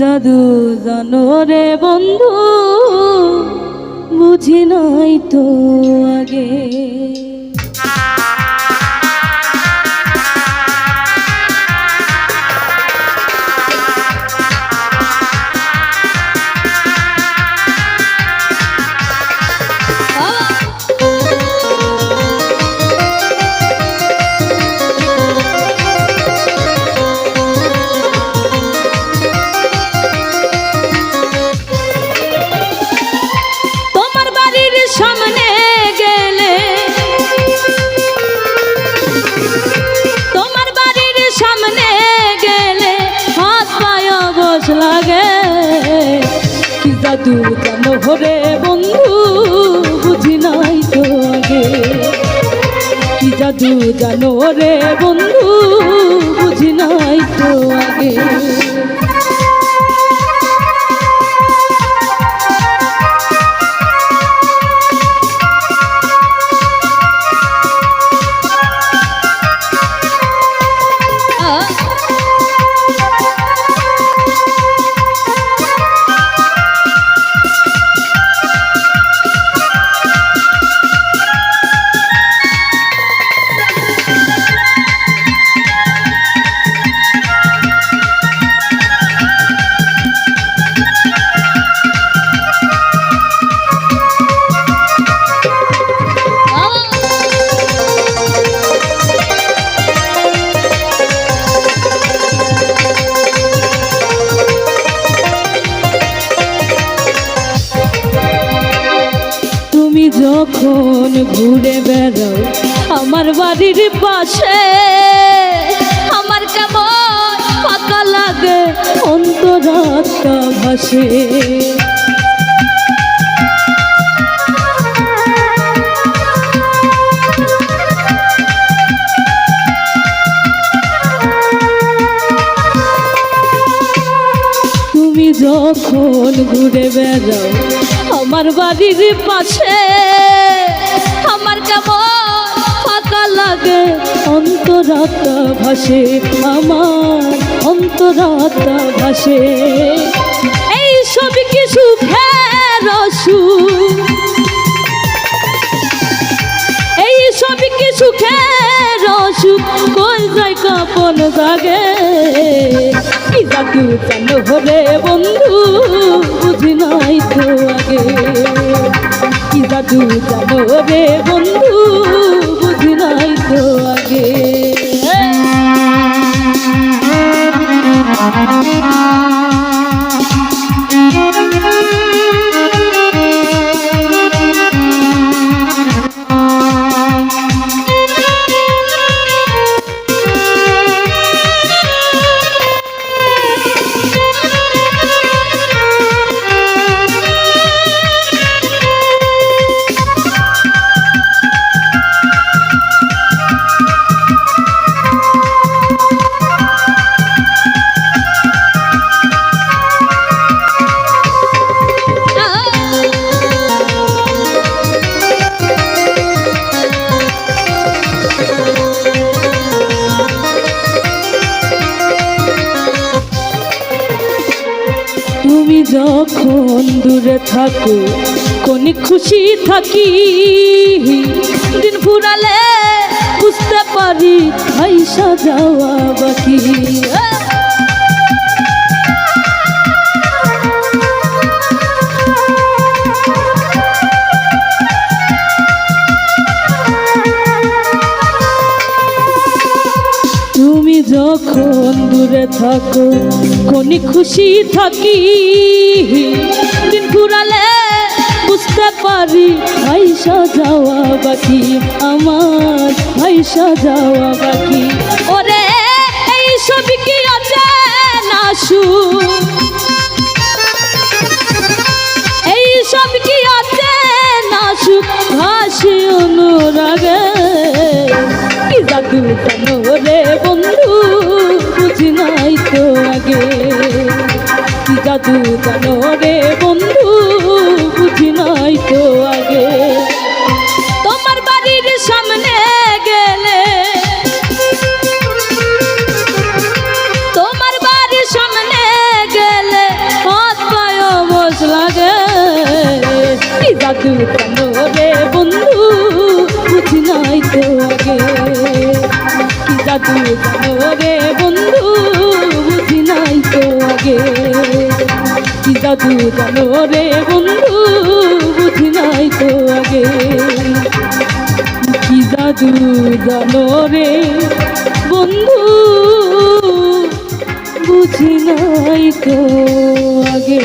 জাদু জানো রে বন্ধু বুঝি নাই তো আগে। জাদু কেন হরে বন্ধু? বুঝি নাই তো কি জাদু জানো রে বন্ধু? যখন ঘুরে বেড়াও? আমার বাড়ির পাশে। আমার কেমন ফাঁকা লাগে অন্তরাত্মা ভাসে। যখন ঘুরে বেড়াও আমার বাড়ির পাশে। আমার কেমন ফাঁকা লাগে। অন্তরাত্মা ভাসে আমার, অন্তরাত্মা ভাসে। এই সব কিছু রসু এই সব কিছু রসু কই যায় কাপন জাগে? কি জাদু হরে বন্ধু, বুঝি নাই তো। আগে কি জাদু জানো রে বন্ধু? বুঝি নাই তো আগে। তুমি যখন দূরে থাকো কোন খুশি থাকি। দিন ফুরালে বুঝতে পারি হাইসা যাওয়া বাকি। যখন দূরে থাকো? কোন খুশি থাকি? দিন ঘুরালে বুঝতে পারি ভাইসা যাওয়া বাকি। আমার ভাইসা যাওয়া বাকি। ওরে, এই সব কি আছে? না এই সব কি আছে? না সুখ হাসি অনুরাগে। কি জাদু জানো রে বন্ধু? বুঝি নাই তো আগে। কি জাদু জানো রে বন্ধু, বুঝি নাই তো আগে। তোমার বাড়ির সামনে গেলে, তোমার বাড়ির সামনে গেলে হাত পায় বস লাগে। কি জাদু জানো বন্ধু, বুঝি নাই তো আগে। কি জাদু জানো জাদু জানো রে বন্ধু, বুঝি নাই তো আগে। কি জাদু জানো রে বন্ধু, বুঝি নাই তো আগে।